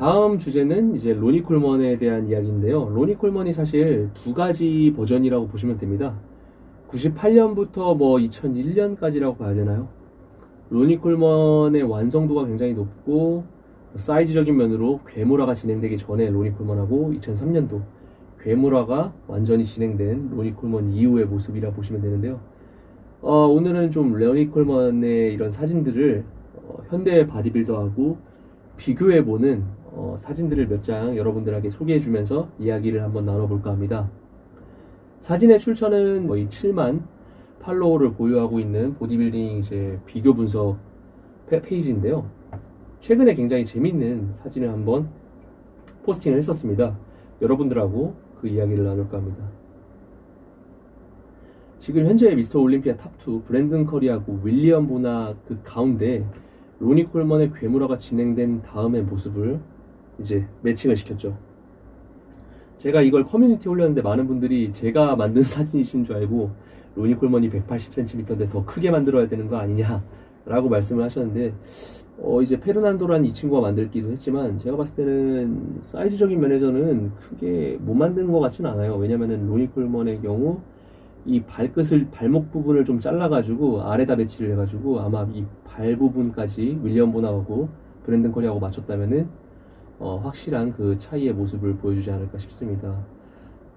다음 주제는 이제 로니 콜먼에 대한 이야기인데요. 로니 콜먼이 사실 두 가지 버전이라고 보시면 됩니다. 98년부터 뭐 2001년까지라고 봐야 되나요? 로니 콜먼의 완성도가 굉장히 높고 사이즈적인 면으로 괴물화가 진행되기 전에 로니 콜먼하고 2003년도 괴물화가 완전히 진행된 로니 콜먼 이후의 모습이라 보시면 되는데요. 어, 오늘은 좀 로니 콜먼의 이런 사진들을 어, 현대 바디빌더하고 비교해보는 어, 사진들을 몇 장 여러분들에게 소개해주면서 이야기를 한번 나눠볼까 합니다. 사진의 출처는 거의 7만 팔로워를 보유하고 있는 보디빌딩 이제 비교 분석 페- 페이지인데요. 최근에 굉장히 재밌는 사진을 한번 포스팅을 했었습니다. 여러분들하고 그 이야기를 나눌까 합니다. 지금 현재 미스터 올림피아 탑2 브랜든 커리하고 윌리엄 보나 그 가운데 로니 콜먼의 괴물화가 진행된 다음의 모습을 이제 매칭을 시켰죠. 제가 이걸 커뮤니티에 올렸는데 많은 분들이 제가 만든 사진이신 줄 알고 로니 콜먼이 180cm인데 더 크게 만들어야 되는 거 아니냐라고 말씀을 하셨는데 어 이제 페르난도라는 이 친구가 만들기도 했지만 제가 봤을 때는 사이즈적인 면에서는 크게 못 만드는 것 같지는 않아요. 왜냐면은 로니 콜먼의 경우 이 발끝을 발목 부분을 좀 잘라가지고 아래다 배치를 해가지고 아마 이 발 부분까지 윌리엄 보나하고 브랜든 커리하고 맞췄다면은 어, 확실한 그 차이의 모습을 보여주지 않을까 싶습니다.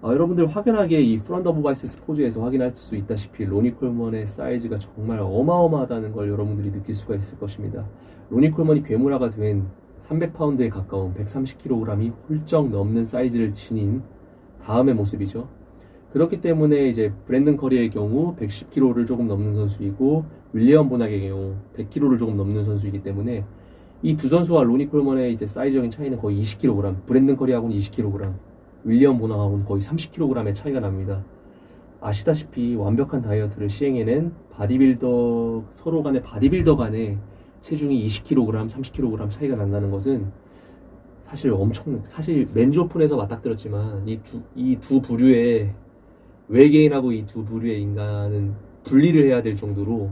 아, 여러분들 확연하게 이 프런트 오브 바이세스 포즈에서 확인할 수 있다시피 로니 콜먼의 사이즈가 정말 어마어마하다는 걸 여러분들이 느낄 수가 있을 것입니다. 로니 콜먼이 괴물화가 된 300파운드에 가까운 130kg이 훌쩍 넘는 사이즈를 지닌 다음의 모습이죠. 그렇기 때문에 이제 브랜든 커리의 경우 110kg를 조금 넘는 선수이고 윌리엄 보나의 경우 100kg를 조금 넘는 선수이기 때문에 이 두 선수와 로니 콜먼의 이제 사이즈적인 차이는 거의 20kg, 브랜든 커리하고는 20kg, 윌리엄 보나하고는 거의 30kg의 차이가 납니다. 아시다시피 완벽한 다이어트를 시행해낸 바디빌더 서로 간의 바디빌더 간의 체중이 20kg, 30kg 차이가 난다는 것은 사실 엄청 사실 맨즈 오픈에서 맞닥뜨렸지만 이 두 이 두 부류의 외계인하고 이 두 부류의 인간은 분리를 해야 될 정도로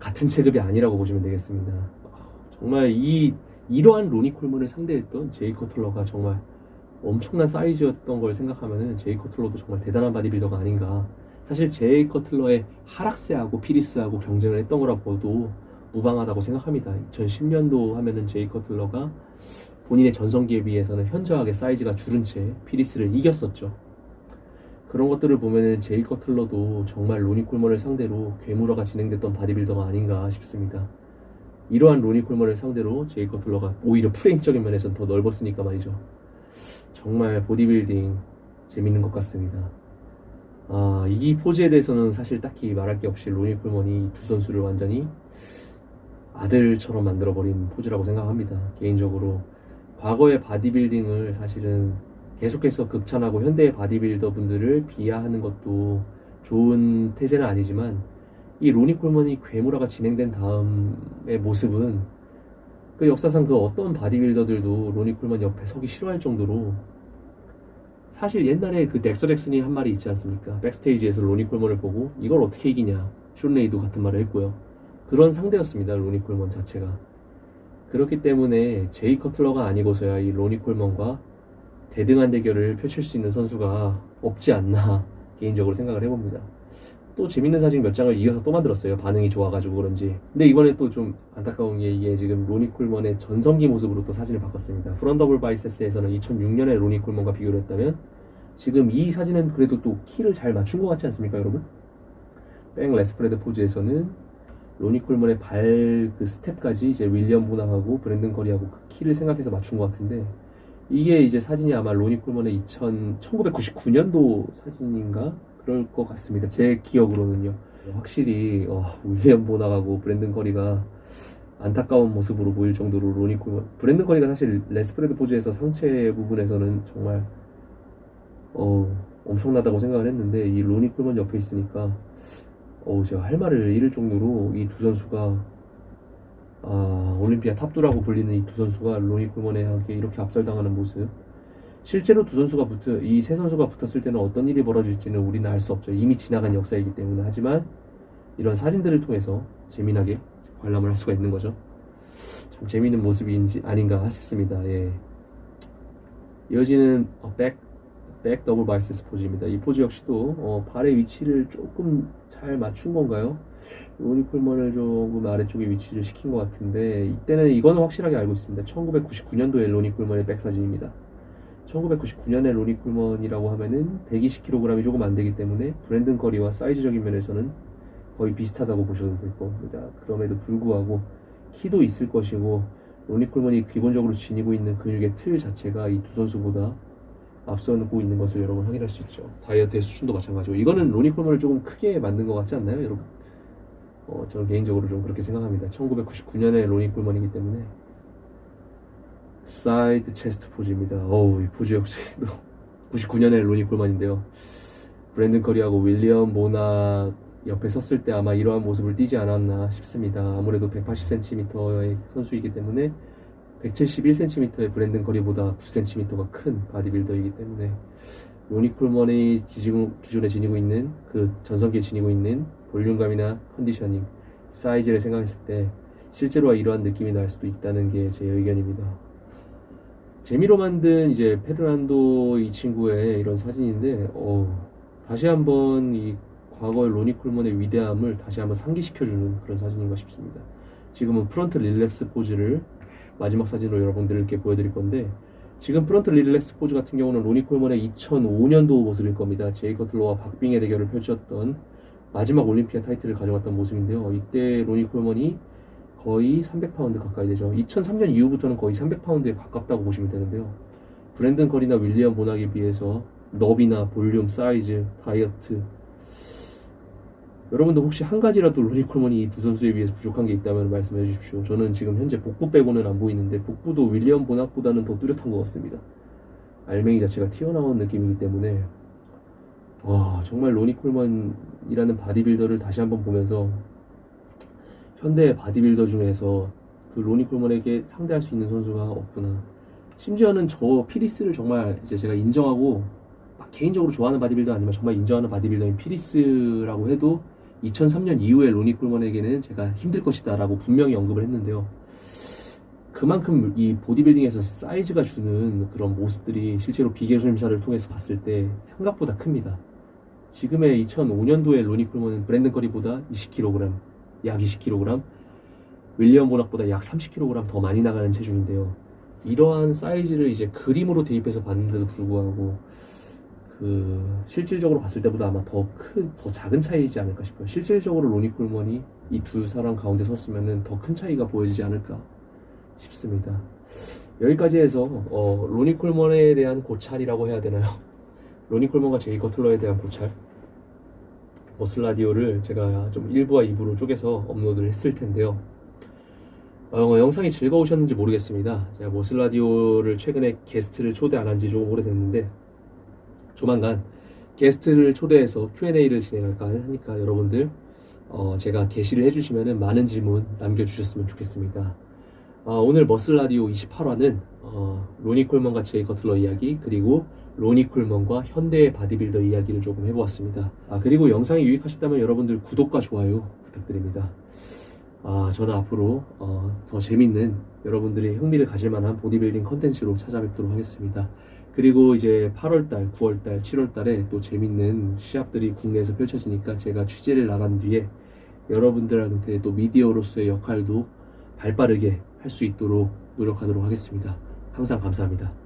같은 체급이 아니라고 보시면 되겠습니다. 정말 이 이러한 로니 콜먼을 상대했던 제이 커틀러가 정말 엄청난 사이즈였던 걸 생각하면은 제이 커틀러도 정말 대단한 바디빌더가 아닌가. 사실 제이 커틀러의 하락세하고 피리스하고 경쟁을 했던 거라 봐도 무방하다고 생각합니다. 2010년도 하면은 제이 커틀러가 본인의 전성기에 비해서는 현저하게 사이즈가 줄은 채 피리스를 이겼었죠. 그런 것들을 보면은 제이 커틀러도 정말 로니 콜먼을 상대로 괴물화가 진행됐던 바디빌더가 아닌가 싶습니다. 이러한 로니 콜먼을 상대로 제이 커틀러가 오히려 프레임적인 면에서는 더 넓었으니까 말이죠. 정말 보디빌딩 재밌는 것 같습니다. 아, 이 포즈에 대해서는 사실 딱히 말할 게 없이 로니 콜먼이 두 선수를 완전히 아들처럼 만들어버린 포즈라고 생각합니다. 개인적으로 과거의 바디빌딩을 사실은 계속해서 극찬하고 현대의 바디빌더 분들을 비하하는 것도 좋은 태세는 아니지만 이 로니 콜먼이 괴물화가 진행된 다음의 모습은 그 역사상 그 어떤 바디빌더들도 로니 콜먼 옆에 서기 싫어할 정도로 사실 옛날에 그 덱서 잭슨이 한 말이 있지 않습니까? 백스테이지에서 로니 콜먼을 보고 이걸 어떻게 이기냐 숀 레이도 같은 말을 했고요. 그런 상대였습니다 로니 콜먼 자체가. 그렇기 때문에 제이 커틀러가 아니고서야 이 로니 콜먼과 대등한 대결을 펼칠 수 있는 선수가 없지 않나 개인적으로 생각을 해봅니다. 또 재밌는 사진 몇 장을 이어서 또 만들었어요. 반응이 좋아가지고 그런지. 근데 이번에 또 좀 안타까운 게 이게 지금 로니 콜먼의 전성기 모습으로 또 사진을 바꿨습니다. 프런더블 바이세스에서는 2006년에 로니 콜먼과 비교를 했다면 지금 이 사진은 그래도 또 키를 잘 맞춘 것 같지 않습니까, 여러분? 백 레스프레드 포즈에서는 로니 콜먼의 발 그 스텝까지 이제 윌리엄 보나하고 브랜든 커리하고 그 키를 생각해서 맞춘 것 같은데 이게 이제 사진이 아마 로니 콜먼의 2000, 1999년도 사진인가 그럴 것 같습니다. 제 기억으로는요. 확실히 어, 윌리엄 보나하고 브랜든 커리가 안타까운 모습으로 보일 정도로 로니 콜먼 브랜든 커리가 사실 레스프레드 포즈에서 상체 부분에서는 정말 어, 엄청나다고 생각을 했는데 이 로니 콜먼 옆에 있으니까 어, 제가 할 말을 잃을 정도로 이 두 선수가 아, 올림피아 탑두라고 불리는 이 두 선수가 로니 콜먼에게 이렇게 압살당하는 모습. 실제로 두 선수가 붙어 이 세 선수가 붙었을 때는 어떤 일이 벌어질지는 우리는 알 수 없죠. 이미 지나간 역사이기 때문에 하지만 이런 사진들을 통해서 재미나게 관람을 할 수가 있는 거죠. 참 재미있는 모습인지 아닌가 싶습니다. 예. 이어지는 어, 백, 백 더블 바이세스 포즈입니다. 이 포즈 역시도 어, 발의 위치를 조금 잘 맞춘 건가요? 로니 콜먼을 조금 아래쪽에 위치를 시킨 것 같은데 이때는 이거는 확실하게 알고 있습니다. 1999년도에 로니 콜먼의 백 사진입니다. 1999년에 로니 콜먼이라고 하면은 120kg이 조금 안 되기 때문에 브랜든 커리와 사이즈적인 면에서는 거의 비슷하다고 보셔도 될 겁니다. 그럼에도 불구하고 키도 있을 것이고 로니 콜먼이 기본적으로 지니고 있는 근육의 틀 자체가 이 두 선수보다 앞서고 있는 것을 여러분 확인할 수 있죠. 다이어트의 수준도 마찬가지고 이거는 로니 콜먼을 조금 크게 만든 것 같지 않나요, 여러분? 어, 저는 개인적으로 좀 그렇게 생각합니다. 1999년에 로니 콜먼이기 때문에 사이드 체스트 포즈입니다. 어우, 이 포즈 역시 99년에 로니 콜먼인데요. 브랜든 커리하고 윌리엄 모나 옆에 섰을 때 아마 이러한 모습을 띠지 않았나 싶습니다. 아무래도 180cm의 선수이기 때문에 171cm의 브랜든 커리보다 9cm가 큰 바디빌더이기 때문에 로니 콜먼이 기존, 기존에 지니고 있는 그 전성기에 지니고 있는 볼륨감이나 컨디셔닝, 사이즈를 생각했을 때 실제로와 이러한 느낌이 날 수도 있다는 게 제 의견입니다. 재미로 만든 이제 페르난도 이 친구의 이런 사진인데 어, 다시 한번 이 과거의 로니 콜먼의 위대함을 다시 한번 상기시켜주는 그런 사진인가 싶습니다. 지금은 프런트 릴렉스 포즈를 마지막 사진으로 여러분들께 보여드릴 건데 지금 프런트 릴렉스 포즈 같은 경우는 로니 콜먼의 2005년도 모습일 겁니다. 제이 커틀러와 박빙의 대결을 펼쳤던 마지막 올림피아 타이틀을 가져갔던 모습인데요. 이때 로니 콜먼이 거의 300파운드 가까이 되죠. 2003년 이후부터는 거의 300파운드에 가깝다고 보시면 되는데요. 브랜든 커리나 윌리엄 모낙에 비해서 너비나 볼륨, 사이즈, 다이어트 여러분도 혹시 한 가지라도 로니 콜먼이 이 두 선수에 비해서 부족한 게 있다면 말씀해 주십시오. 저는 지금 현재 복부 빼고는 안 보이는데 복부도 윌리엄 보낙보다는 더 뚜렷한 것 같습니다. 알맹이 자체가 튀어나온 느낌이기 때문에 와 정말 로니 콜먼이라는 바디빌더를 다시 한번 보면서 현대 바디빌더 중에서 그 로니 콜먼에게 상대할 수 있는 선수가 없구나. 심지어는 저 피리스를 정말 이제 제가 인정하고 막 개인적으로 좋아하는 바디빌더 아니면 정말 인정하는 바디빌더인 피리스라고 해도 2003년 이후에 로니 콜먼에게는 제가 힘들 것이다라고 분명히 언급을 했는데요. 그만큼 이 보디빌딩에서 사이즈가 주는 그런 모습들이 실제로 비교 심사를 통해서 봤을 때 생각보다 큽니다. 지금의 2005년도에 로니 콜먼은 브랜든 커리보다 20kg, 약 20kg, 윌리엄 보낙보다 약 30kg 더 많이 나가는 체중인데요. 이러한 사이즈를 이제 그림으로 대입해서 봤는데도 불구하고 그 실질적으로 봤을 때보다 아마 더 큰, 더 작은 차이지 않을까 싶어요. 실질적으로 로니 콜먼이 이 두 사람 가운데 섰으면은 더큰 차이가 보여지지 않을까 싶습니다. 여기까지 해서 어, 로니 콜먼에 대한 고찰이라고 해야 되나요? 로니 콜먼과 제이 커틀러에 대한 고찰 머슬라디오를 제가 좀 1부와 2부로 쪼개서 업로드를 했을 텐데요. 어, 영상이 즐거우셨는지 모르겠습니다. 제가 머슬라디오를 최근에 게스트를 초대 안 한 지 조금 오래됐는데 조만간 게스트를 초대해서 Q&A를 진행할까 하니까 여러분들 어, 제가 게시를 해주시면 많은 질문 남겨주셨으면 좋겠습니다. 어, 오늘 머슬 라디오 28화는 어, 로니 콜먼 과 제이 커틀러 이야기 그리고 로니 콜먼과 현대의 바디빌더 이야기를 조금 해보았습니다. 아, 그리고 영상이 유익하셨다면 여러분들 구독과 좋아요 부탁드립니다. 아, 저는 앞으로 어, 더 재밌는 여러분들이 흥미를 가질 만한 보디빌딩 컨텐츠로 찾아뵙도록 하겠습니다. 그리고 이제 8월달, 9월달, 7월달에 또 재밌는 시합들이 국내에서 펼쳐지니까 제가 취재를 나간 뒤에 여러분들한테 또 미디어로서의 역할도 발빠르게 할 수 있도록 노력하도록 하겠습니다. 항상 감사합니다.